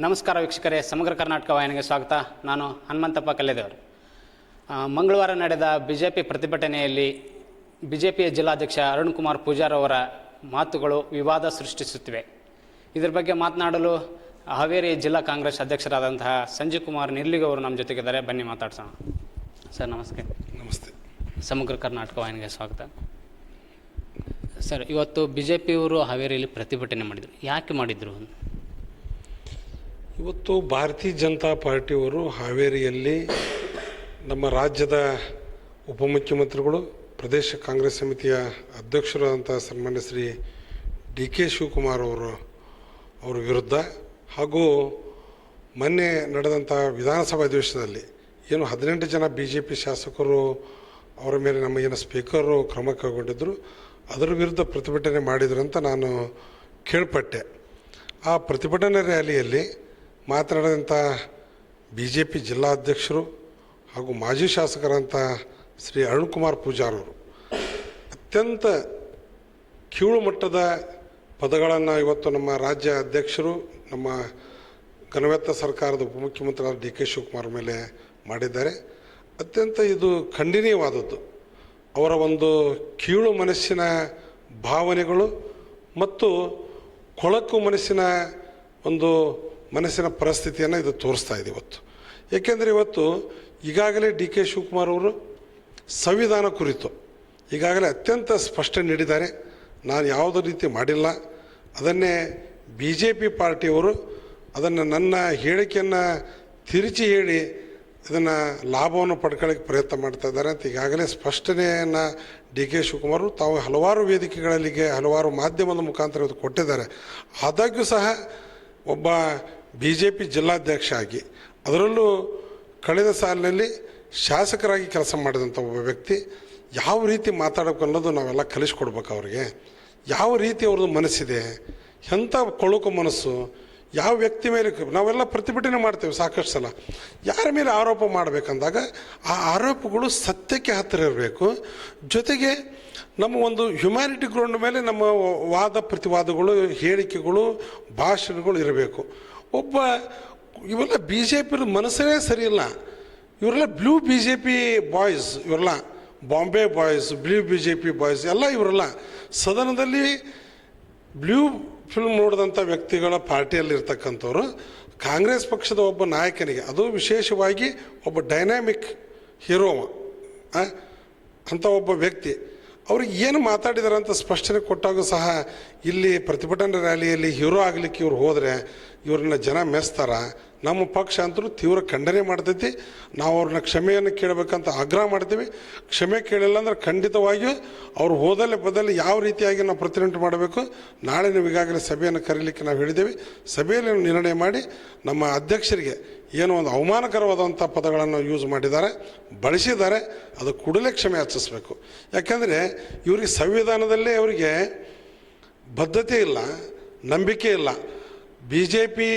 ನಮಸ್ಕಾರ ವೀಕ್ಷಕರೇ ಸಮಗ್ರ ಕರ್ನಾಟಕ ವಾಹಿನಿಗೆ ಸ್ವಾಗತ. ನಾನು ಹನುಮಂತಪ್ಪ ಕಲ್ಲೆದೇವರು ಮಂಗಳವಾರ ನಡೆದ ಬಿ ಜೆ ಪಿ ಪ್ರತಿಭಟನೆಯಲ್ಲಿ ಬಿ ಜೆ ಪಿಯ ಜಿಲ್ಲಾಧ್ಯಕ್ಷ ಅರುಣ್ ಕುಮಾರ್ ಪೂಜಾರ್ ಅವರ ಮಾತುಗಳು ವಿವಾದ ಸೃಷ್ಟಿಸುತ್ತಿವೆ. ಇದರ ಬಗ್ಗೆ ಮಾತನಾಡಲು ಹಾವೇರಿ ಜಿಲ್ಲಾ ಕಾಂಗ್ರೆಸ್ ಅಧ್ಯಕ್ಷರಾದಂತಹ ಸಂಜೀವ್ ಕುಮಾರ್ ನಿರ್ಲಿಗ್ ಅವರು ನಮ್ಮ ಜೊತೆಗಿದ್ದಾರೆ. ಬನ್ನಿ ಮಾತಾಡ್ಸೋಣ. ಸರ್ ನಮಸ್ತೆ. ನಮಸ್ತೆ. ಸಮಗ್ರ ಕರ್ನಾಟಕ ವಾಹಿನಿಗೆ ಸ್ವಾಗತ. ಸರ್ ಇವತ್ತು ಬಿ ಜೆ ಪಿಯವರು ಹಾವೇರಿಯಲ್ಲಿ ಪ್ರತಿಭಟನೆ ಮಾಡಿದರು. ಯಾಕೆ ಮಾಡಿದರು? ಇವತ್ತು ಭಾರತೀಯ ಜನತಾ ಪಾರ್ಟಿಯವರು ಹಾವೇರಿಯಲ್ಲಿ ನಮ್ಮ ರಾಜ್ಯದ ಉಪಮುಖ್ಯಮಂತ್ರಿಗಳು, ಪ್ರದೇಶ ಕಾಂಗ್ರೆಸ್ ಸಮಿತಿಯ ಅಧ್ಯಕ್ಷರಾದಂಥ ಸನ್ಮಾನ್ಯ ಶ್ರೀ ಡಿ ಕೆ ಶಿವಕುಮಾರ್ ಅವರು, ಅವರ ವಿರುದ್ಧ ಹಾಗೂ ಮೊನ್ನೆ ನಡೆದಂಥ ವಿಧಾನಸಭಾ ಅಧಿವೇಶನದಲ್ಲಿ ಏನು ಹದಿನೆಂಟು ಜನ ಬಿ ಜೆ ಪಿ ಶಾಸಕರು ಅವರ ಮೇಲೆ ನಮ್ಮ ಏನು ಸ್ಪೀಕರು ಕ್ರಮ ಕೈಗೊಂಡಿದ್ದರು ಅದರ ವಿರುದ್ಧ ಪ್ರತಿಭಟನೆ ಮಾಡಿದ್ರು ಅಂತ ನಾನು ಕೇಳ್ಪಟ್ಟೆ. ಆ ಪ್ರತಿಭಟನೆ ರ್ಯಾಲಿಯಲ್ಲಿ ಮಾತನಾಡಿದಂಥ ಬಿ ಜೆ ಪಿ ಜಿಲ್ಲಾಧ್ಯಕ್ಷರು ಹಾಗೂ ಮಾಜಿ ಶಾಸಕರಂಥ ಶ್ರೀ ಅರುಣ್ ಕುಮಾರ್ ಪೂಜಾರವರು. ಅತ್ಯಂತ ಕೀಳು ಮಟ್ಟದ ಪದಗಳನ್ನು ಇವತ್ತು ನಮ್ಮ ರಾಜ್ಯ ಅಧ್ಯಕ್ಷರು, ನಮ್ಮ ಘನವೆತ್ತ ಸರ್ಕಾರದ ಉಪಮುಖ್ಯಮಂತ್ರಿಯಾದ ಡಿ ಕೆ ಶಿವಕುಮಾರ್ ಮೇಲೆ ಮಾಡಿದ್ದಾರೆ. ಅತ್ಯಂತ ಇದು ಖಂಡನೀಯವಾದದ್ದು. ಅವರ ಒಂದು ಕೀಳು ಮನಸ್ಸಿನ ಭಾವನೆಗಳು ಮತ್ತು ಕೊಳಕು ಮನಸ್ಸಿನ ಒಂದು ಮನಸ್ಸಿನ ಪರಿಸ್ಥಿತಿಯನ್ನು ಇದು ತೋರಿಸ್ತಾ ಇದೆ ಇವತ್ತು. ಏಕೆಂದರೆ ಇವತ್ತು ಈಗಾಗಲೇ ಡಿ ಕೆ ಶಿವಕುಮಾರ್ ಅವರು ಸಂವಿಧಾನ ಕುರಿತು ಈಗಾಗಲೇ ಅತ್ಯಂತ ಸ್ಪಷ್ಟ ನೀಡಿದ್ದಾರೆ. ನಾನು ಯಾವುದೇ ರೀತಿ ಮಾಡಿಲ್ಲ. ಅದನ್ನೇ ಬಿ ಜೆ ಪಿ ಪಾರ್ಟಿಯವರು ಅದನ್ನು ನನ್ನ ಹೇಳಿಕೆಯನ್ನು ತಿರುಚಿ ಹೇಳಿ ಇದನ್ನು ಲಾಭವನ್ನು ಪಡ್ಕೊಳ್ಳೋಕ್ಕೆ ಪ್ರಯತ್ನ ಮಾಡ್ತಾ ಇದ್ದಾರೆ ಅಂತ ಈಗಾಗಲೇ ಸ್ಪಷ್ಟನೆಯನ್ನು ಡಿ ಕೆ ಶಿವಕುಮಾರ್ ತಾವು ಹಲವಾರು ವೇದಿಕೆಗಳಲ್ಲಿಗೆ ಹಲವಾರು ಮಾಧ್ಯಮದ ಮುಖಾಂತರ ಇದು ಕೊಟ್ಟಿದ್ದಾರೆ. ಆದಾಗ್ಯೂ ಸಹ ಒಬ್ಬ ಬಿ ಜೆ ಪಿ ಜಿಲ್ಲಾಧ್ಯಕ್ಷ ಆಗಿ ಅದರಲ್ಲೂ ಕಳೆದ ಸಾಲಿನಲ್ಲಿ ಶಾಸಕರಾಗಿ ಕೆಲಸ ಮಾಡಿದಂಥ ಒಬ್ಬ ವ್ಯಕ್ತಿ ಯಾವ ರೀತಿ ಮಾತಾಡಬೇಕು ಅನ್ನೋದು ನಾವೆಲ್ಲ ಕಲಿಸ್ಕೊಡ್ಬೇಕು ಅವ್ರಿಗೆ. ಯಾವ ರೀತಿ ಅವ್ರದ್ದು ಮನಸ್ಸಿದೆ, ಎಂಥ ಕೊಳುಕು ಮನಸ್ಸು, ಯಾವ ವ್ಯಕ್ತಿ ಮೇಲೆ ನಾವೆಲ್ಲ ಪ್ರತಿಭಟನೆ ಮಾಡ್ತೇವೆ ಸಾಕಷ್ಟು ಸಲ. ಯಾರ ಮೇಲೆ ಆರೋಪ ಮಾಡಬೇಕಂದಾಗ ಆ ಆರೋಪಗಳು ಸತ್ಯಕ್ಕೆ ಹತ್ತಿರ ಇರಬೇಕು. ಜೊತೆಗೆ ನಮ್ಮ ಒಂದು ಹ್ಯುಮ್ಯಾನಿಟಿ ಗ್ರೌಂಡ್ ಮೇಲೆ ನಮ್ಮ ವಾದ ಪ್ರತಿವಾದಗಳು, ಹೇಳಿಕೆಗಳು, ಭಾಷಣಗಳು ಇರಬೇಕು. ಒಬ್ಬ ಇವೆಲ್ಲ ಬಿ ಜೆ ಪಿ ಮನಸ್ಸೇ ಸರಿಯಿಲ್ಲ. ಇವರೆಲ್ಲ blue B J P boys ಇವರೆಲ್ಲ. Bombay boys blue B J P boys ಎಲ್ಲ ಇವರೆಲ್ಲ. ಸದನದಲ್ಲಿ ಬ್ಲೂ ಫಿಲ್ಮ್ ನೋಡಿದಂಥ ವ್ಯಕ್ತಿಗಳ ಪಾರ್ಟಿಯಲ್ಲಿ ಇರ್ತಕ್ಕಂಥವ್ರು, ಕಾಂಗ್ರೆಸ್ ಪಕ್ಷದ ಒಬ್ಬ ನಾಯಕನಿಗೆ, ಅದು ವಿಶೇಷವಾಗಿ ಒಬ್ಬ ಡೈನಾಮಿಕ್ ಹೀರೋ ಅಂತ ಒಬ್ಬ ವ್ಯಕ್ತಿ. ಅವ್ರಿಗೆ ಏನು ಮಾತಾಡಿದಾರೆ ಅಂತ ಸ್ಪಷ್ಟನೆ ಕೊಟ್ಟಾಗ ಸಹ ಇಲ್ಲಿ ಪ್ರತಿಭಟನಾ ರ್ಯಾಲಿಯಲ್ಲಿ ಹೀರೋ ಆಗಲಿಕ್ಕೆ ಇವ್ರು ಹೋದರೆ ಇವ್ರನ್ನ ಜನ ಮೆಸ್ತಾರ? ನಮ್ಮ ಪಕ್ಷ ಅಂತೂ ತೀವ್ರ ಖಂಡನೆ ಮಾಡ್ತೈತಿ. ನಾವು ಅವ್ರನ್ನ ಕ್ಷಮೆಯನ್ನು ಕೇಳಬೇಕಂತ ಆಗ್ರಹ ಮಾಡ್ತೀವಿ. ಕ್ಷಮೆ ಕೇಳಿಲ್ಲ ಅಂದ್ರೆ ಖಂಡಿತವಾಗಿಯೂ ಅವ್ರು ಹೋದಲ್ಲಿ ಬದಲಿ ಯಾವ ರೀತಿಯಾಗಿ ನಾವು ಪ್ರತಿಭಟನೆ ಮಾಡಬೇಕು? ನಾಳೆ ನೀವು ಈಗಾಗಲೇ ಸಭೆಯನ್ನು ಕರೀಲಿಕ್ಕೆ ನಾವು ಹೇಳಿದ್ದೇವೆ. ಸಭೆಯಲ್ಲಿ ನಿರ್ಣಯ ಮಾಡಿ ನಮ್ಮ ಅಧ್ಯಕ್ಷರಿಗೆ ಏನೋ ಒಂದು ಅವಮಾನಕರವಾದಂಥ ಪದಗಳನ್ನು ಯೂಸ್ ಮಾಡಿದ್ದಾರೆ, ಬಳಸಿದ್ದಾರೆ, ಅದು ಕೂಡಲೇ ಕ್ಷಮೆ ಯಾಚಿಸಬೇಕು ಯಾಕೆಂದರೆ ಇವರಿಗೆ ಸಂವಿಧಾನದಲ್ಲೇ ಅವರಿಗೆ ಬದ್ಧತೆ ಇಲ್ಲ, ನಂಬಿಕೆ ಇಲ್ಲ. ಬಿ ಜೆ ಪಿ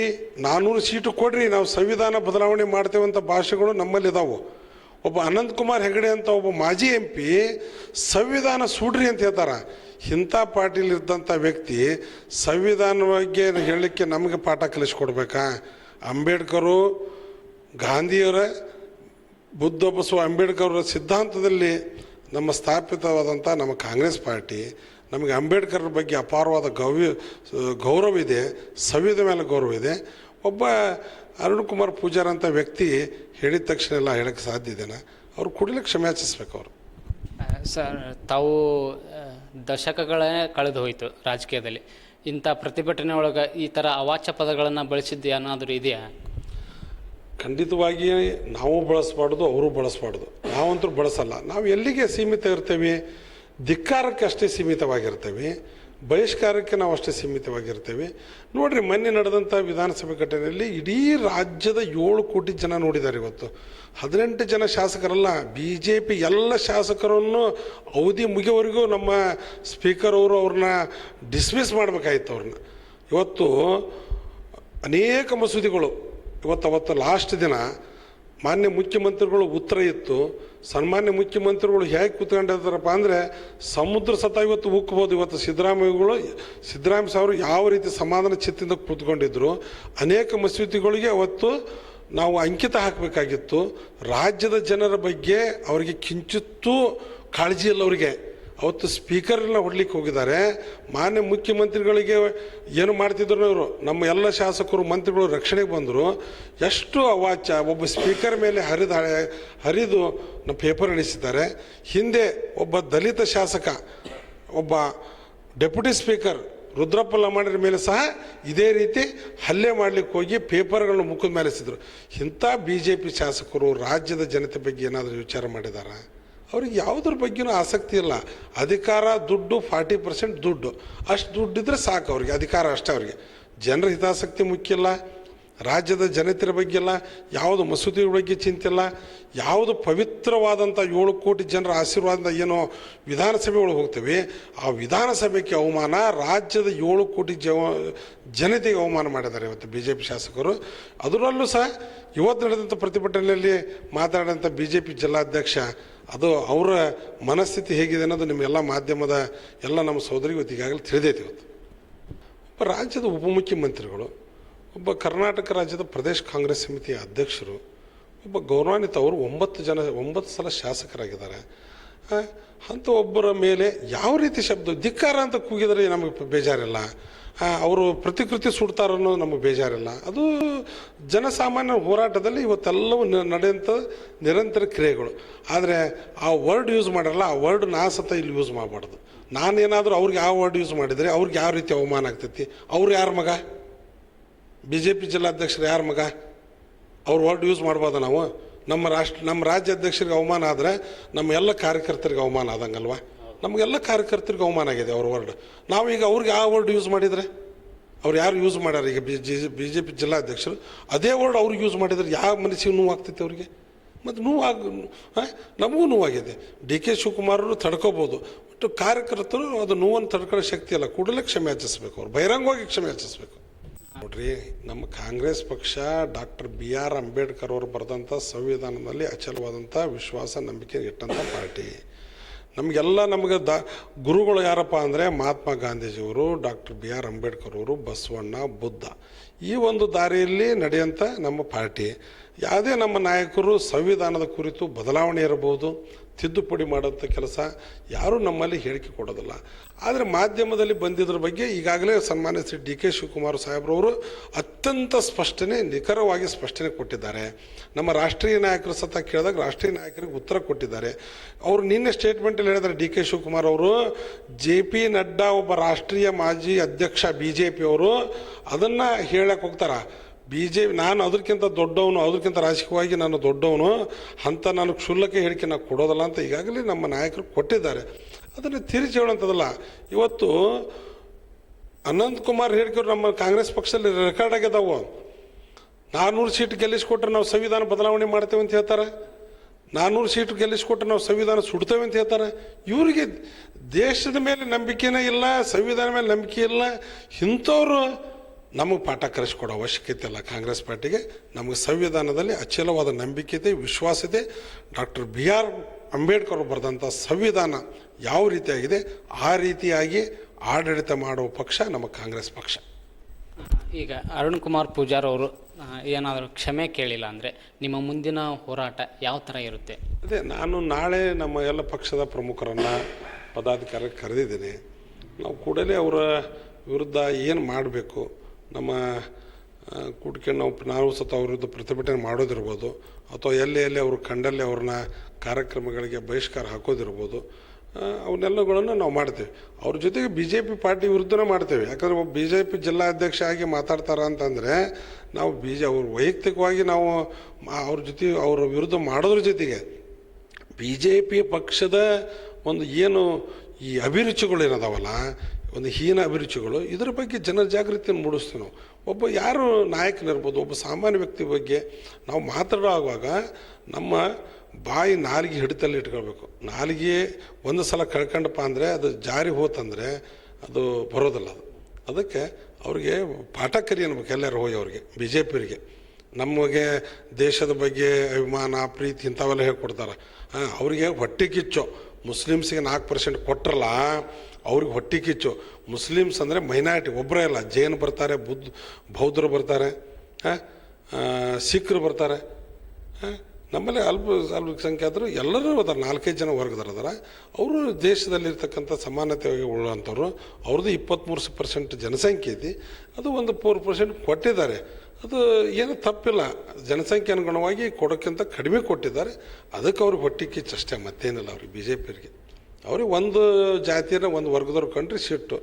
ನಾನ್ನೂರು ಸೀಟು ಕೊಡ್ರಿ, ನಾವು ಸಂವಿಧಾನ ಬದಲಾವಣೆ ಮಾಡ್ತೇವೆ ಅಂತ ಭಾಷೆಗಳು ನಮ್ಮಲ್ಲಿ ಇದಾವೆ. ಒಬ್ಬ ಅನಂತ್ ಕುಮಾರ್ ಹೆಗಡೆ ಅಂತ ಒಬ್ಬ ಮಾಜಿ ಎಂ ಪಿ ಸಂವಿಧಾನ ಸುಡ್ರಿ ಅಂತ ಹೇಳ್ತಾರೆ. ಇಂಥ ಪಾರ್ಟಿಲಿದ್ದಂಥ ವ್ಯಕ್ತಿ ಸಂವಿಧಾನ ಬಗ್ಗೆ ಹೇಳಲಿಕ್ಕೆ ನಮಗೆ ಪಾಠ ಕಲಿಸ್ಕೊಡ್ಬೇಕಾ? ಅಂಬೇಡ್ಕರು, ಗಾಂಧಿಯವರ, ಬುದ್ಧ ಬಸವ ಅಂಬೇಡ್ಕರ್ ಸಿದ್ಧಾಂತದಲ್ಲಿ ನಮ್ಮ ಸ್ಥಾಪಿತವಾದಂಥ ನಮ್ಮ ಕಾಂಗ್ರೆಸ್ ಪಾರ್ಟಿ ನಮಗೆ ಅಂಬೇಡ್ಕರ್ ಬಗ್ಗೆ ಅಪಾರವಾದ ಗೌರವ ಗೌರವ ಇದೆ ಸಂವಿಧಾನ ಮೇಲೆ ಗೌರವ ಇದೆ. ಒಬ್ಬ ಅರುಣ್ ಕುಮಾರ್ ಪೂಜಾರ್ ಅಂತ ವ್ಯಕ್ತಿ ಹೇಳಿದ ತಕ್ಷಣ ಎಲ್ಲ ಹೇಳಕ್ಕೆ ಸಾಧ್ಯ ಇದೆಯಾ ಅವ್ರು ಕುಡಿಲಿಕ್ಕೆ ಕ್ಷಮೆಯಾಚಿಸ್ಬೇಕು ಅವರು. ಸರ್ ತಾವು ದಶಕಗಳೇ ಕಳೆದು ಹೋಯಿತು ರಾಜಕೀಯದಲ್ಲಿ. ಇಂಥ ಪ್ರತಿಭಟನೆ ಒಳಗೆ ಈ ಥರ ಅವಾಚ್ಯ ಪದಗಳನ್ನು ಬಳಸಿದ್ದು ಏನಾದರೂ ಇದೆಯಾ? ಖಂಡಿತವಾಗಿ ನಾವು ಬಳಸಬಾರ್ದು ಅವರು ಬಳಸಬಾರ್ದು. ನಾವಂತೂ ಬಳಸಲ್ಲ. ನಾವು ಎಲ್ಲಿಗೆ ಸೀಮಿತ ಇರ್ತೇವೆ? ಧಿಕ್ಕಾರಕ್ಕೆ ಅಷ್ಟೇ ಸೀಮಿತವಾಗಿರ್ತೇವೆ, ಬಹಿಷ್ಕಾರಕ್ಕೆ ನಾವು ಅಷ್ಟೇ ಸೀಮಿತವಾಗಿರ್ತೇವೆ. ನೋಡ್ರಿ, ಮೊನ್ನೆ ನಡೆದಂಥ ವಿಧಾನಸಭೆ ಘಟನೆಯಲ್ಲಿ ಇಡೀ ರಾಜ್ಯದ ಏಳು ಕೋಟಿ ಜನ ನೋಡಿದ್ದಾರೆ ಇವತ್ತು. ಹದಿನೆಂಟು ಜನ ಶಾಸಕರಲ್ಲ ಬಿ ಜೆ ಪಿ ಎಲ್ಲ ಶಾಸಕರನ್ನು ಅವಧಿ ಮುಗಿಯೋವರೆಗೂ ನಮ್ಮ ಸ್ಪೀಕರ್ ಅವರು ಅವ್ರನ್ನ ಡಿಸ್ಮಿಸ್ ಮಾಡಬೇಕಾಗಿತ್ತು ಅವ್ರನ್ನ. ಇವತ್ತು ಅನೇಕ ಮಸೂದಿಗಳು ಇವತ್ತು ಅವತ್ತು ಲಾಸ್ಟ್ ದಿನ ಮಾನ್ಯ ಮುಖ್ಯಮಂತ್ರಿಗಳು ಉತ್ತರ ಇತ್ತು. ಸನ್ಮಾನ್ಯ ಮುಖ್ಯಮಂತ್ರಿಗಳು ಹೇಗೆ ಕೂತ್ಕೊಂಡಿರ್ತಾರಪ್ಪ ಅಂದರೆ ಸಮುದ್ರ ಸತ ಇವತ್ತು ಉಕ್ಕಬೋದು ಇವತ್ತು ಸಿದ್ದರಾಮಯ್ಯಗಳು, ಸಿದ್ದರಾಮಯ್ಯ ಸಾವರು ಯಾವ ರೀತಿ ಸಮಾಧಾನ ಚಿತ್ತಿಂದ ಕೂತ್ಕೊಂಡಿದ್ರು. ಅನೇಕ ಮಸೀದಿಗಳಿಗೆ ಅವತ್ತು ನಾವು ಅಂಕಿತ ಹಾಕಬೇಕಾಗಿತ್ತು. ರಾಜ್ಯದ ಜನರ ಬಗ್ಗೆ ಅವರಿಗೆ ಕಿಂಚಿತ್ತೂ ಕಾಳಜಿ ಇಲ್ಲ ಅವರಿಗೆ. ಅವತ್ತು ಸ್ಪೀಕರ್ನ ಹೊಡ್ಲಿಕ್ಕೆ ಹೋಗಿದ್ದಾರೆ. ಮಾನ್ಯ ಮುಖ್ಯಮಂತ್ರಿಗಳಿಗೆ ಏನು ಮಾಡ್ತಿದ್ರು ಅವರು ನಮ್ಮ ಎಲ್ಲ ಶಾಸಕರು, ಮಂತ್ರಿಗಳು ರಕ್ಷಣೆಗೆ ಬಂದರು. ಎಷ್ಟು ಅವಾಚ್ಯ, ಒಬ್ಬ ಸ್ಪೀಕರ್ ಮೇಲೆ ಹರಿದ ಹರಿದು ನಮ್ಮ ಪೇಪರ್ ಇಳಿಸಿದ್ದಾರೆ ಹಿಂದೆ ಒಬ್ಬ ದಲಿತ ಶಾಸಕ, ಒಬ್ಬ ಡೆಪ್ಯೂಟಿ ಸ್ಪೀಕರ್ ರುದ್ರಪ್ಪ ಲಮಾಣಿಯರ ಮೇಲೆ ಸಹ ಇದೇ ರೀತಿ ಹಲ್ಲೆ ಮಾಡಲಿಕ್ಕೆ ಹೋಗಿ ಪೇಪರ್ಗಳನ್ನ ಮುಖದ ಮೇಲೆ ಎಸೆದ್ರು. ಇಂಥ ಬಿ ಶಾಸಕರು ರಾಜ್ಯದ ಜನತೆ ಬಗ್ಗೆ ಏನಾದರೂ ವಿಚಾರ ಮಾಡಿದಾರ? ಅವ್ರಿಗೆ ಯಾವುದ್ರ ಬಗ್ಗೆನೂ ಆಸಕ್ತಿ ಇಲ್ಲ. ಅಧಿಕಾರ ದುಡ್ಡು, ಫಾರ್ಟಿ ಪರ್ಸೆಂಟ್ ದುಡ್ಡು. ಅಷ್ಟು ದುಡ್ಡಿದ್ರೆ ಸಾಕು ಅವ್ರಿಗೆ, ಅಧಿಕಾರ ಅಷ್ಟೇ ಅವ್ರಿಗೆ. ಜನರ ಹಿತಾಸಕ್ತಿ ಮುಖ್ಯ ಇಲ್ಲ. ರಾಜ್ಯದ ಜನತೆಯ ಬಗ್ಗೆ ಇಲ್ಲ. ಯಾವುದು ಮಸೂದಿ ಬಗ್ಗೆ ಚಿಂತೆ ಇಲ್ಲ. ಯಾವುದು ಪವಿತ್ರವಾದಂಥ ಏಳು ಕೋಟಿ ಜನರ ಆಶೀರ್ವಾದದಿಂದ ಏನೋ ವಿಧಾನಸಭೆ ಒಳಗೆ ಹೋಗ್ತೀವಿ, ಆ ವಿಧಾನಸಭೆಗೆ ಅವಮಾನ, ರಾಜ್ಯದ ಏಳು ಕೋಟಿ ಜನತೆಗೆ ಅವಮಾನ ಮಾಡಿದ್ದಾರೆ ಇವತ್ತು ಬಿ ಜೆ ಪಿ ಶಾಸಕರು. ಅದರಲ್ಲೂ ಸಹ, ಇವತ್ತು ನಡೆದಂಥ ಪ್ರತಿಭಟನೆಯಲ್ಲಿ ಮಾತಾಡಿದಂಥ ಬಿ ಜೆ ಪಿ ಜಿಲ್ಲಾಧ್ಯಕ್ಷ ಅದು ಅವರ ಮನಸ್ಥಿತಿ ಹೇಗಿದೆ ಅನ್ನೋದು ನಿಮಗೆಲ್ಲ ಮಾಧ್ಯಮದ ಎಲ್ಲ ನಮ್ಮ ಸಹೋದರಿ ಇವತ್ತು ಈಗಾಗಲೇ ತಿಳಿದೈತೆ ಇವತ್ತು. ಒಬ್ಬ ರಾಜ್ಯದ ಉಪಮುಖ್ಯಮಂತ್ರಿಗಳು, ಒಬ್ಬ ಕರ್ನಾಟಕ ರಾಜ್ಯದ ಪ್ರದೇಶ ಕಾಂಗ್ರೆಸ್ ಸಮಿತಿಯ ಅಧ್ಯಕ್ಷರು, ಒಬ್ಬ ಗೌರವಾನ್ವಿತ ಅವರು ಒಂಬತ್ತು ಜನ, ಒಂಬತ್ತು ಸಲ ಶಾಸಕರಾಗಿದ್ದಾರೆ. ಅಂಥ ಒಬ್ಬರ ಮೇಲೆ ಯಾವ ರೀತಿ ಶಬ್ದ, ಧಿಕ್ಕಾರ ಅಂತ ಕೂಗಿದರೆ ನಮಗೆ ಬೇಜಾರಿಲ್ಲ. ಅವರು ಪ್ರತಿಕೃತಿ ಸುಡ್ತಾರ ಅನ್ನೋದು ನಮಗೆ ಬೇಜಾರಿಲ್ಲ. ಅದು ಜನಸಾಮಾನ್ಯ ಹೋರಾಟದಲ್ಲಿ ಇವತ್ತೆಲ್ಲವೂ ನ- ನಡೆಯುವಂಥ ನಿರಂತರ ಕ್ರಿಯೆಗಳು. ಆದರೆ ಆ ವರ್ಡ್ ಯೂಸ್ ಮಾಡಿರಲ್ಲ, ಆ ವರ್ಡ್ ನಾ ಸತ ಇಲ್ಲಿ ಯೂಸ್ ಮಾಡಬಾರ್ದು. ನಾನೇನಾದರೂ ಅವ್ರಿಗೆ ಯಾವ ವರ್ಡ್ ಯೂಸ್ ಮಾಡಿದರೆ ಅವ್ರಿಗೆ ಯಾವ ರೀತಿ ಅವಮಾನ ಆಗ್ತೈತಿ? ಅವ್ರು ಯಾರ ಮಗ? ಬಿ ಜೆ ಪಿ ಜಿಲ್ಲಾಧ್ಯಕ್ಷರು ಯಾರ ಮಗ? ಅವ್ರ ವರ್ಡ್ ಯೂಸ್ ಮಾಡ್ಬೋದು ನಾವು? ನಮ್ಮ ರಾಷ್ಟ್ರ, ನಮ್ಮ ರಾಜ್ಯ ಅಧ್ಯಕ್ಷರಿಗೆ ಅವಮಾನ ಆದರೆ ನಮ್ಮ ಎಲ್ಲ ಕಾರ್ಯಕರ್ತರಿಗೆ ಅವಮಾನ ಆದಂಗಲ್ವಾ? ನಮಗೆಲ್ಲ ಕಾರ್ಯಕರ್ತರಿಗೆ ಅವಮಾನ ಆಗಿದೆ ಅವ್ರ ವರ್ಡ್ ನಾವೀಗ ಅವ್ರಿಗೆ ಆ ವರ್ಡ್ ಯೂಸ್ ಮಾಡಿದರೆ? ಅವ್ರು ಯಾರು ಯೂಸ್ ಮಾಡ್ಯಾರ ಈಗ ಬಿ ಜಿ ಬಿ ಪಿ ಜಿಲ್ಲಾಧ್ಯಕ್ಷರು? ಅದೇ ವರ್ಡ್ ಅವ್ರಿಗೆ ಯೂಸ್ ಮಾಡಿದರೆ ಯಾವ ಮನಸ್ಸಿಗೆ ನೋವು ಆಗ್ತೈತೆ ಅವ್ರಿಗೆ? ಮತ್ತು ನೋವಾಗ ನಮಗೂ ನೋವಾಗಿದೆ ಡಿ ಕೆ ಶಿವಕುಮಾರರು ತಡ್ಕೋಬೋದು. ಒಟ್ಟು ಕಾರ್ಯಕರ್ತರು ಅದು ನೋವನ್ನು ತಡ್ಕೊಳ್ಳೋ ಶಕ್ತಿ ಅಲ್ಲ. ಕೂಡಲೇ ಕ್ಷಮೆ ಯಾಚಿಸ್ಬೇಕು ಅವ್ರು. ಬಹಿರಂಗವಾಗಿ ಕ್ಷಮೆ ಯಾಚಿಸ್ಬೇಕು ನೋಡ್ರಿ, ನಮ್ಮ ಕಾಂಗ್ರೆಸ್ ಪಕ್ಷ ಡಾಕ್ಟರ್ ಬಿ ಆರ್ ಅಂಬೇಡ್ಕರ್ ಅವರು ಬರೆದಂಥ ಸಂವಿಧಾನದಲ್ಲಿ ಅಚಲವಾದಂಥ ವಿಶ್ವಾಸ, ನಂಬಿಕೆ ಇಟ್ಟಂಥ ಪಾರ್ಟಿ. ನಮಗೆಲ್ಲ ನಮಗೆ ದ, ಗುರುಗಳು ಯಾರಪ್ಪ ಅಂದರೆ ಮಹಾತ್ಮ ಗಾಂಧೀಜಿಯವರು, ಡಾಕ್ಟರ್ ಬಿ ಆರ್ ಅಂಬೇಡ್ಕರ್ ಅವರು, ಬಸವಣ್ಣ, ಬುದ್ಧ. ಈ ಒಂದು ದಾರಿಯಲ್ಲಿ ನಡೆಯುವಂಥ ನಮ್ಮ ಪಾರ್ಟಿ. ಯಾವುದೇ ನಮ್ಮ ನಾಯಕರು ಸಂವಿಧಾನದ ಕುರಿತು ಬದಲಾವಣೆ ಇರಬಹುದು ತಿದ್ದುಪಡಿ ಮಾಡೋಂಥ ಕೆಲಸ ಯಾರೂ ನಮ್ಮಲ್ಲಿ ಹೇಳಿಕೆ ಕೊಡೋದಿಲ್ಲ. ಆದರೆ ಮಾಧ್ಯಮದಲ್ಲಿ ಬಂದಿದ್ದರ ಬಗ್ಗೆ ಈಗಾಗಲೇ ಸನ್ಮಾನ್ಯ ಶ್ರೀ ಡಿ ಕೆ ಶಿವಕುಮಾರ್ ಸಾಹೇಬ್ರವರು ಅತ್ಯಂತ ಸ್ಪಷ್ಟನೆ, ನಿಖರವಾಗಿ ಸ್ಪಷ್ಟನೆ ಕೊಟ್ಟಿದ್ದಾರೆ. ನಮ್ಮ ರಾಷ್ಟ್ರೀಯ ನಾಯಕರು ಸತ ಕೇಳಿದಾಗ ರಾಷ್ಟ್ರೀಯ ನಾಯಕರಿಗೆ ಉತ್ತರ ಕೊಟ್ಟಿದ್ದಾರೆ. ಅವರು ನಿನ್ನೆ ಸ್ಟೇಟ್ಮೆಂಟಲ್ಲಿ ಹೇಳಿದ್ದಾರೆ, ಡಿ ಕೆ ಶಿವಕುಮಾರ್ ಅವರು, ಜೆ ಪಿ ನಡ್ಡಾ ಒಬ್ಬ ರಾಷ್ಟ್ರೀಯ ಮಾಜಿ ಅಧ್ಯಕ್ಷ, ಬಿ ಜೆ ಪಿಯವರು ಅದನ್ನು ಹೇಳಕ್ಕೆ ಹೋಗ್ತಾರ? ಬಿ ಜೆ ನಾನು ಅದಕ್ಕಿಂತ ದೊಡ್ಡವನು, ಅದಕ್ಕಿಂತ ರಾಜಕೀಯವಾಗಿ ನಾನು ದೊಡ್ಡವನು, ಅಂತ ನಾನು ಕ್ಷುಲ್ಲಕ ಹೇಳಿಕೆ ನಾನು ಕೊಡೋದಲ್ಲ ಅಂತ ಈಗಾಗಲೇ ನಮ್ಮ ನಾಯಕರು ಕೊಟ್ಟಿದ್ದಾರೆ. ಅದನ್ನು ತಿರುಚಿ ಹೇಳುವಂಥದ್ದಲ್ಲ, ಇವತ್ತು ಅನಂತ್ ಕುಮಾರ್ ಹೇಳಿಕೆ ನಮ್ಮ ಕಾಂಗ್ರೆಸ್ ಪಕ್ಷದಲ್ಲಿ ರೆಕಾರ್ಡ್ ಆಗ್ಯದಾವು ನಾನ್ನೂರು ಸೀಟ್ ಗೆಲ್ಲಿಸ್ಕೊಟ್ರೆ ನಾವು ಸಂವಿಧಾನ ಬದಲಾವಣೆ ಮಾಡ್ತೇವೆ ಅಂತ ಹೇಳ್ತಾರೆ. ನಾನ್ನೂರು ಸೀಟ್ ಗೆಲ್ಲಿಸ್ಕೊಟ್ರೆ ನಾವು ಸಂವಿಧಾನ ಸುಡ್ತೇವೆ ಅಂತ ಹೇಳ್ತಾರೆ. ಇವರಿಗೆ ದೇಶದ ಮೇಲೆ ನಂಬಿಕೆನೇ ಇಲ್ಲ, ಸಂವಿಧಾನ ಮೇಲೆ ನಂಬಿಕೆ ಇಲ್ಲ. ಇಂಥವ್ರು ನಮಗೆ ಪಾಠ ಕಲಿಸ್ಕೊಡೋ ಅವಶ್ಯಕತೆ ಇಲ್ಲ. ಕಾಂಗ್ರೆಸ್ ಪಾರ್ಟಿಗೆ ನಮಗೆ ಸಂವಿಧಾನದಲ್ಲಿ ಅಚಲವಾದ ನಂಬಿಕೆ ಇದೆ ವಿಶ್ವಾಸ ಇದೆ. ಡಾಕ್ಟರ್ ಬಿ ಆರ್ ಅಂಬೇಡ್ಕರ್ ಬರೆದಂಥ ಸಂವಿಧಾನ ಯಾವ ರೀತಿಯಾಗಿದೆ ಆ ರೀತಿಯಾಗಿ ಆಡಳಿತ ಮಾಡುವ ಪಕ್ಷ ನಮ್ಮ ಕಾಂಗ್ರೆಸ್ ಪಕ್ಷ. ಈಗ ಅರುಣ್ ಕುಮಾರ್ ಪೂಜಾರ್ ಅವರು ಏನಾದರೂ ಕ್ಷಮೆ ಕೇಳಿಲ್ಲ ಅಂದರೆ ನಿಮ್ಮ ಮುಂದಿನ ಹೋರಾಟ ಯಾವ ಥರ ಇರುತ್ತೆ? ಅದೇ ನಾನು ನಾಳೆ ನಮ್ಮ ಎಲ್ಲ ಪಕ್ಷದ ಪ್ರಮುಖರನ್ನು ಪದಾಧಿಕಾರಿ ಕರೆದಿದ್ದೀನಿ. ನಾವು ಕೂಡಲೇ ಅವರ ವಿರುದ್ಧ ಏನು ಮಾಡಬೇಕು ನಮ್ಮ ಕೂಡ್ಕೊಂಡು ನಾವು ನಾವು ಸತ ಅವ್ರ ವಿರುದ್ಧ ಪ್ರತಿಭಟನೆ ಮಾಡೋದಿರ್ಬೋದು, ಅಥವಾ ಎಲ್ಲಿ ಎಲ್ಲಿ ಅವರು ಕಂಡಲ್ಲಿ ಅವ್ರನ್ನ ಕಾರ್ಯಕ್ರಮಗಳಿಗೆ ಬಹಿಷ್ಕಾರ ಹಾಕೋದಿರ್ಬೋದು ಅವನ್ನೆಲ್ಲಗಳನ್ನು ನಾವು ಮಾಡ್ತೇವೆ. ಅವ್ರ ಜೊತೆಗೆ ಬಿ ಜೆ ಪಿ ಪಾರ್ಟಿ ವಿರುದ್ಧನೇ ಮಾಡ್ತೇವೆ. ಯಾಕಂದರೆ ಒಬ್ಬ ಬಿ ಜೆ ಪಿ ಜಿಲ್ಲಾಧ್ಯಕ್ಷ ಆಗಿ ಮಾತಾಡ್ತಾರ ಅಂತಂದರೆ, ನಾವು ಬಿ ಜೆ ಅವ್ರ ವೈಯಕ್ತಿಕವಾಗಿ ನಾವು ಅವ್ರ ಜೊತೆ, ಅವ್ರ ವಿರುದ್ಧ ಮಾಡೋದ್ರ ಜೊತೆಗೆ ಬಿ ಜೆ ಪಿ ಪಕ್ಷದ ಒಂದು ಏನು ಈ ಅಭಿರುಚಿಗಳು ಏನದಾವಲ್ಲ ಒಂದು ಹೀನ ಅಭಿರುಚಿಗಳು, ಇದ್ರ ಬಗ್ಗೆ ಜನ ಜಾಗೃತಿಯನ್ನು ಮೂಡಿಸ್ತೀವಿ ನಾವು. ಒಬ್ಬ ಯಾರು ನಾಯಕನಿರ್ಬೋದು, ಒಬ್ಬ ಸಾಮಾನ್ಯ ವ್ಯಕ್ತಿ ಬಗ್ಗೆ ನಾವು ಮಾತಾಡುವಾಗ ನಮ್ಮ ಬಾಯಿ ನಾಲಿಗೆ ಹಿಡಿತಲ್ಲಿ ಇಟ್ಕೊಳ್ಬೇಕು. ನಾಲಿಗೆ ಒಂದು ಸಲ ಕಳ್ಕೊಂಡಪ್ಪ ಅಂದರೆ ಅದು ಜಾರಿ ಹೋತಂದರೆ ಅದು ಬರೋದಿಲ್ಲ ಅದು. ಅದಕ್ಕೆ ಅವ್ರಿಗೆ ಪಾಠ ಕಲಿ ಅನ್ಬೇಕು ಎಲ್ಲರೂ ಹೋಗಿ ಅವ್ರಿಗೆ ಬಿ ಜೆ ಪಿಯವರಿಗೆ ನಮಗೆ ದೇಶದ ಬಗ್ಗೆ ಅಭಿಮಾನ, ಪ್ರೀತಿ ಇಂಥವೆಲ್ಲ ಹೇಳ್ಕೊಡ್ತಾರೆ. ಅವರಿಗೆ ಹೊಟ್ಟೆ ಕಿಚ್ಚು. ಮುಸ್ಲಿಮ್ಸಿಗೆ ನಾಲ್ಕು ಪರ್ಸೆಂಟ್ ಕೊಟ್ರಲ್ಲ, ಅವ್ರಿಗೆ ಹೊಟ್ಟೆ ಕಿಚ್ಚು. ಮುಸ್ಲಿಮ್ಸ್ ಅಂದರೆ ಮೈನಾರಿಟಿ ಒಬ್ಬರೇ ಇಲ್ಲ ಜೈನ್ ಬರ್ತಾರೆ, ಬುದ್ಧ, ಬೌದ್ಧರು ಬರ್ತಾರೆ ಸಿಖ್ರು ಬರ್ತಾರೆ ನಮ್ಮಲ್ಲಿ ಅಲ್ಪ ಅಲ್ಪಸಂಖ್ಯಾತರು ಎಲ್ಲರೂ ಅದಾರೆ ನಾಲ್ಕೈದು ಜನ ವರ್ಗದಾರ ಅದರ ಅವರು ದೇಶದಲ್ಲಿರ್ತಕ್ಕಂಥ ಸಮಾನತೆಯಾಗಿ ಉಳ್ಳುವಂಥವ್ರು ಅವ್ರದ್ದು ಇಪ್ಪತ್ತ್ಮೂರು ಪರ್ಸೆಂಟ್ ಜನಸಂಖ್ಯೆ ಐತಿ ಅದು ಒಂದು ಫೋರ್ ಪರ್ಸೆಂಟ್ ಕೊಟ್ಟಿದ್ದಾರೆ. ಅದು ಏನು ತಪ್ಪಿಲ್ಲ. ಜನಸಂಖ್ಯೆ ಅನುಗುಣವಾಗಿ ಕೊಡೋಕ್ಕಿಂತ ಕಡಿಮೆ ಕೊಟ್ಟಿದ್ದಾರೆ. ಅದಕ್ಕೆ ಅವ್ರಿಗೆ ಹೊಟ್ಟೆ ಕಿಚ್ಚು ಅಷ್ಟೇ ಮತ್ತೇನಿಲ್ಲ ಅವ್ರಿಗೆ ಬಿ ಜೆ ಪಿಯವ್ರಿಗೆ ಅವ್ರಿಗೆ ಒಂದು ಜಾತಿಯ ಒಂದು ವರ್ಗದವ್ರು ಕಂಡ್ರೆ ಸಿಟ್ಟು.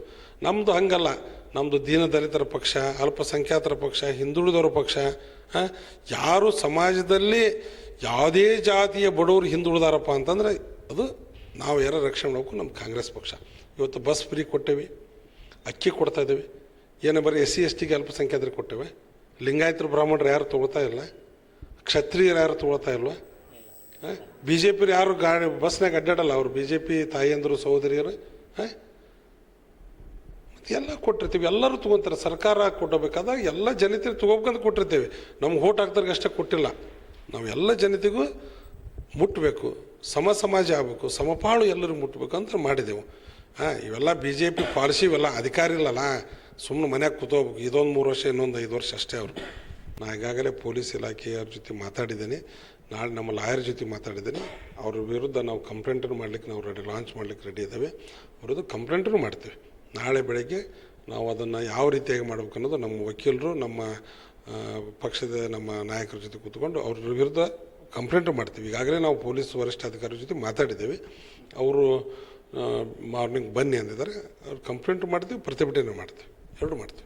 ನಮ್ಮದು ಹಂಗಲ್ಲ. ನಮ್ಮದು ದೀನದಲಿತರ ಪಕ್ಷ, ಅಲ್ಪಸಂಖ್ಯಾತರ ಪಕ್ಷ, ಹಿಂದುಳಿದವರ ಪಕ್ಷ ಯಾರು ಸಮಾಜದಲ್ಲಿ ಯಾವುದೇ ಜಾತಿಯ ಬಡವರು ಹಿಂದುಳಿದಾರಪ್ಪ ಅಂತಂದ್ರೆ ಅದು ನಾವು ಯಾರ ರಕ್ಷಣೆ ಮಾಡಬೇಕು? ನಮ್ಮ ಕಾಂಗ್ರೆಸ್ ಪಕ್ಷ. ಇವತ್ತು ಬಸ್ ಫ್ರೀ ಕೊಟ್ಟೇವಿ. ಅಕ್ಕಿ ಕೊಡ್ತಾ ಇದ್ದೀವಿ. ಏನು ಬರೀ ಎಸ್ ಸಿ ಎಸ್ ಟಿಗೆ ಅಲ್ಪಸಂಖ್ಯಾತರಿಗೆ ಕೊಟ್ಟೇವೆ. ಲಿಂಗಾಯತರು ಬ್ರಾಹ್ಮಣರು ಯಾರು ತೊಗೊಳ್ತಾ ಇಲ್ಲ? ಕ್ಷತ್ರಿಯರು ಯಾರು ತೊಗೊಳ್ತಾ ಇಲ್ವಾ? ಬಿ ಜೆ ಪಿ ಯಾರು ಗಾಡಿ ಬಸ್ನಾಗ ಅಡ್ಡಾಡಲ್ಲ ಅವರು? ಬಿ ಜೆ ಪಿ ತಾಯಿಯಂದರು ಸಹೋದರಿಯರು, ಹಾಂ? ಎಲ್ಲ ಕೊಟ್ಟಿರ್ತೀವಿ. ಎಲ್ಲರೂ ತೊಗೊತಾರೆ ಸರ್ಕಾರ ಕೊಡಬೇಕಾದಾಗ ಎಲ್ಲ ಜನತೆಗೆ ತೊಗೋಬೇಕಂತ ಕೊಟ್ಟಿರ್ತೀವಿ. ನಮ್ಗೆ ಓಟ್ ಹಾಕ್ದವ್ರಿಗೆ ಅಷ್ಟೇ ಕೊಟ್ಟಿಲ್ಲ. ನಾವು ಎಲ್ಲ ಜನತೆಗೂ ಮುಟ್ಟಬೇಕು ಸಮ ಸಮಾಜ ಆಗಬೇಕು. ಸಮಪಾಳು ಎಲ್ಲರೂ ಮುಟ್ಟಬೇಕು ಅಂತ ಮಾಡಿದೆವು. ಹಾಂ, ಇವೆಲ್ಲ ಬಿ ಜೆ ಪಿ ಪಾಲಿಸಿ ಇವೆಲ್ಲ ಅಧಿಕಾರಿ ಇಲ್ಲಲ್ಲ ಸುಮ್ಮನೆ ಮನ್ಯಾಗ ಕೂತೋಗ್ಬೇಕು ಇದೊಂದು ಮೂರು ವರ್ಷ, ಇನ್ನೊಂದು ಐದು ವರ್ಷ ಅಷ್ಟೇ ಅವರು. ನಾ ಈಗಾಗಲೇ ಪೊಲೀಸ್ ಇಲಾಖೆಯವ್ರ ಜೊತೆ ಮಾತಾಡಿದ್ದೀನಿ. ನಾಳೆ ನಮ್ಮ ಲಾಯರ್ ಜೊತೆ ಮಾತಾಡಿದ್ದೀನಿ. ಅವ್ರ ವಿರುದ್ಧ ನಾವು ಕಂಪ್ಲೇಂಟನ್ನು ಮಾಡ್ಲಿಕ್ಕೆ ನಾವು ರೆಡಿ ಲಾಂಚ್ ಮಾಡ್ಲಿಕ್ಕೆ ರೆಡಿ ಇದ್ದಾವೆ. ಅವ್ರದ್ದು ಕಂಪ್ಲೇಂಟನ್ನು ಮಾಡ್ತೀವಿ. ನಾಳೆ ಬೆಳಗ್ಗೆ ನಾವು ಅದನ್ನು ಯಾವ ರೀತಿಯಾಗಿ ಮಾಡಬೇಕು ಅನ್ನೋದು ನಮ್ಮ ವಕೀಲರು, ನಮ್ಮ ಪಕ್ಷದ ನಮ್ಮ ನಾಯಕರ ಜೊತೆ ಕೂತ್ಕೊಂಡು ಅವ್ರ ವಿರುದ್ಧ ಕಂಪ್ಲೇಂಟ್ ಮಾಡ್ತೀವಿ. ಈಗಾಗಲೇ ನಾವು ಪೊಲೀಸ್ ವರಿಷ್ಠಾಧಿಕಾರಿ ಜೊತೆ ಮಾತಾಡಿದ್ದೇವೆ. ಅವರು ಮಾರ್ನಿಂಗ್ ಬನ್ನಿ ಅಂದಿದ್ದಾರೆ. ಅವ್ರು ಕಂಪ್ಲೇಂಟ್ ಮಾಡ್ತೀವಿ, ಪ್ರತಿಭಟನೆ ಮಾಡ್ತೀವಿ. ಎರಡು ಮಾಡ್ತೀವಿ.